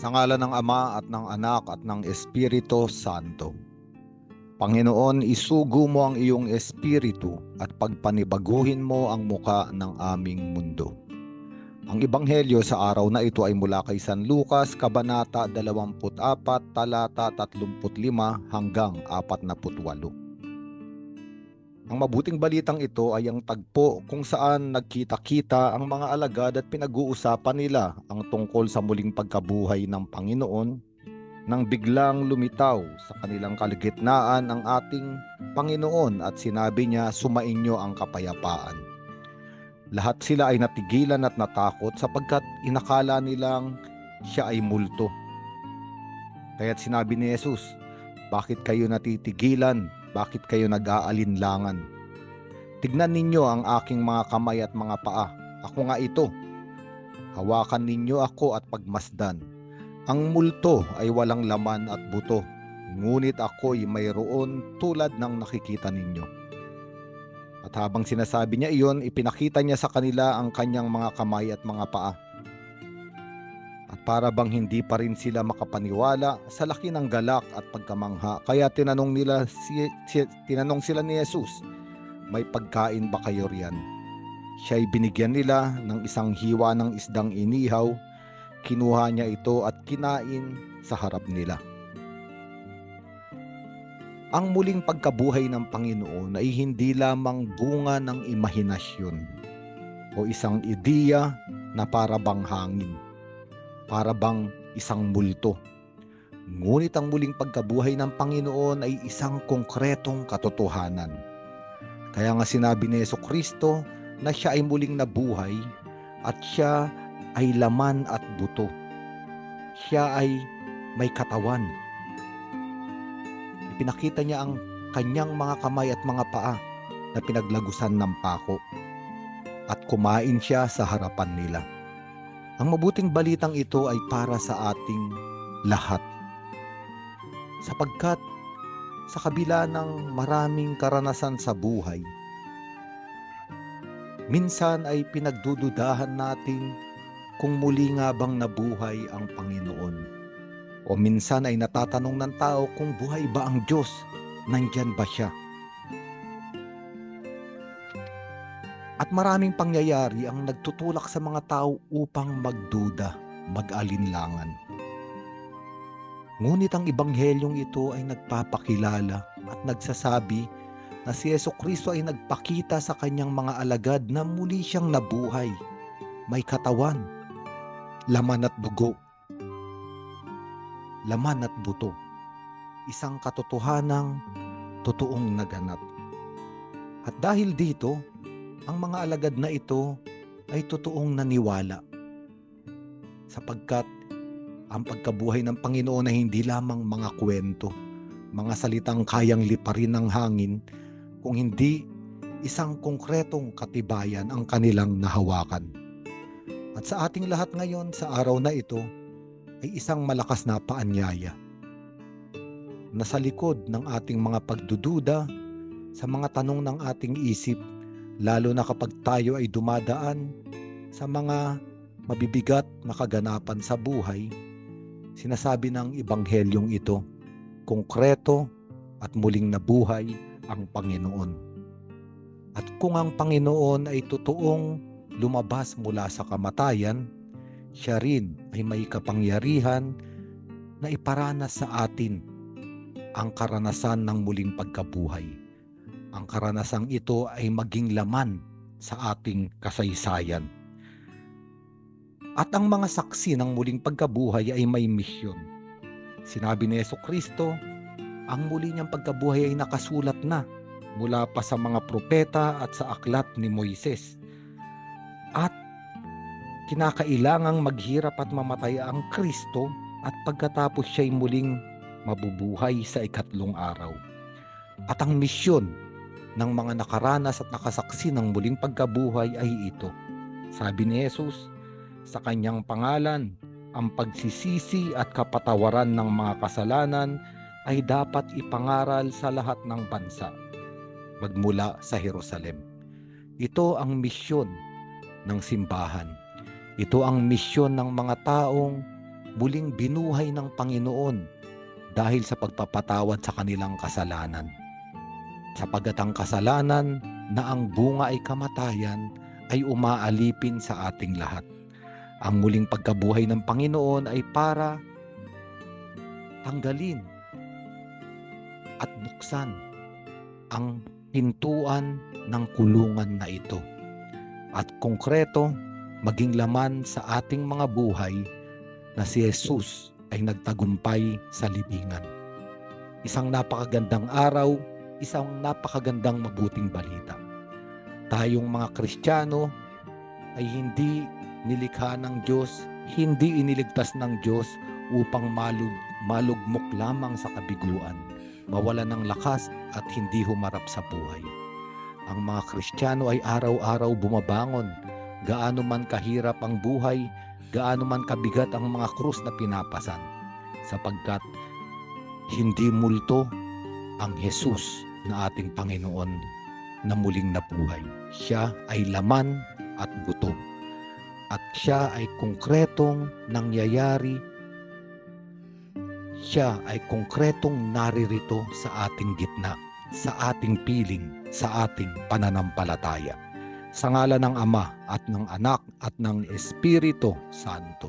Sa ngala ng Ama at ng Anak at ng Espiritu Santo. Panginoon, isugo mo ang iyong espiritu at pagpanibaguhin mo ang muka ng aming mundo. Ang ebanghelyo sa araw na ito ay mula kay San Lucas, Kabanata 24, talata 35 hanggang 48. Ang mabuting balitang ito ay ang tagpo kung saan nagkita-kita ang mga alagad at pinag-uusapan nila ang tungkol sa muling pagkabuhay ng Panginoon nang biglang lumitaw sa kanilang kaligitnaan ang ating Panginoon at sinabi niya sumainyo ang kapayapaan. Lahat sila ay natigilan at natakot sapagkat inakala nilang siya ay multo. Kaya't sinabi ni Jesus, bakit kayo natitigilan? Bakit kayo nag-aalinlangan? Tignan ninyo ang aking mga kamay at mga paa. Ako nga ito. Hawakan ninyo ako at pagmasdan. Ang multo ay walang laman at buto, ngunit ako'y mayroon tulad ng nakikita ninyo. At habang sinasabi niya iyon, ipinakita niya sa kanila ang kanyang mga kamay at mga paa. Para bang hindi pa rin sila makapaniwala sa laki ng galak at pagkamangha, kaya tinanong nila si, si tinanong sila ni Jesus, may pagkain ba kayo riyan? Siya ay binigyan nila ng isang hiwa ng isdang inihaw, kinuha niya ito at kinain sa harap nila. Ang muling pagkabuhay ng Panginoon ay hindi lamang bunga ng imahinasyon o isang ideya na para bang hangin para bang isang multo. Ngunit ang muling pagkabuhay ng Panginoon ay isang konkretong katotohanan. Kaya nga sinabi ni Yeso Kristo na siya ay muling nabuhay at siya ay laman at buto. Siya ay may katawan. Ipinakita niya ang kanyang mga kamay at mga paa na pinaglagusan ng pako at kumain siya sa harapan nila. Ang mabuting balitang ito ay para sa ating lahat. Sapagkat sa kabila ng maraming karanasan sa buhay, minsan ay pinagdududahan natin kung muli nga bang nabuhay ang Panginoon. O minsan ay natatanong ng tao kung buhay ba ang Diyos, nandyan ba siya? At maraming pangyayari ang nagtutulak sa mga tao upang magduda, mag-alinlangan. Ngunit ang ibanghelyong ito ay nagpapakilala at nagsasabi na si Yeso Kristo ay nagpakita sa kanyang mga alagad na muli siyang nabuhay, may katawan, laman at dugo, laman at buto, isang katotohanang totoong naganap. At dahil dito, ang mga alagad na ito ay totoong naniwala. Sapagkat ang pagkabuhay ng Panginoon ay hindi lamang mga kwento, mga salitang kayang liparin ng hangin, kung hindi isang konkretong katibayan ang kanilang nahawakan. At sa ating lahat ngayon sa araw na ito ay isang malakas na paanyaya na sa likod ng ating mga pagdududa sa mga tanong ng ating isip lalo na kapag tayo ay dumadaan sa mga mabibigat na kaganapan sa buhay, sinasabi ng ibanghelyong ito, konkreto at muling nabuhay ang Panginoon. At kung ang Panginoon ay totoong lumabas mula sa kamatayan, siya rin ay may kapangyarihan na iparanas sa atin ang karanasan ng muling pagkabuhay ang karanasang ito ay maging laman sa ating kasaysayan. At ang mga saksi ng muling pagkabuhay ay may misyon. Sinabi ni Yeso Kristo, ang muli niyang pagkabuhay ay nakasulat na mula pa sa mga propeta at sa aklat ni Moises. At kinakailangang maghirap at mamatay ang Kristo at pagkatapos siya'y muling mabubuhay sa ikatlong araw. At ang misyon ng mga nakaranas at nakasaksi ng muling pagkabuhay ay ito. Sabi ni Jesus, sa kanyang pangalan, ang pagsisisi at kapatawaran ng mga kasalanan ay dapat ipangaral sa lahat ng bansa, magmula sa Jerusalem. Ito ang misyon ng simbahan. Ito ang misyon ng mga taong muling binuhay ng Panginoon dahil sa pagpapatawad sa kanilang kasalanan. Sapagat ang kasalanan na ang bunga ay kamatayan ay umaalipin sa ating lahat. Ang muling pagkabuhay ng Panginoon ay para tanggalin at buksan ang pintuan ng kulungan na ito. At konkreto, maging laman sa ating mga buhay na si Jesus ay nagtagumpay sa libingan. Isang napakagandang araw, isang napakagandang mabuting balita. Tayong mga Kristiyano ay hindi nilikha ng Diyos, hindi iniligtas ng Diyos upang malug, malugmok lamang sa kabiguan, mawala ng lakas at hindi humarap sa buhay. Ang mga Kristiyano ay araw-araw bumabangon, gaano man kahirap ang buhay, gaano man kabigat ang mga krus na pinapasan, sapagkat hindi multo ang Jesus na ating Panginoon na muling nabuhay. Siya ay laman at buto. At siya ay konkretong nangyayari siya ay konkretong naririto sa ating gitna, sa ating piling, sa ating pananampalataya. Sa ngala ng Ama at ng Anak at ng Espiritu Santo.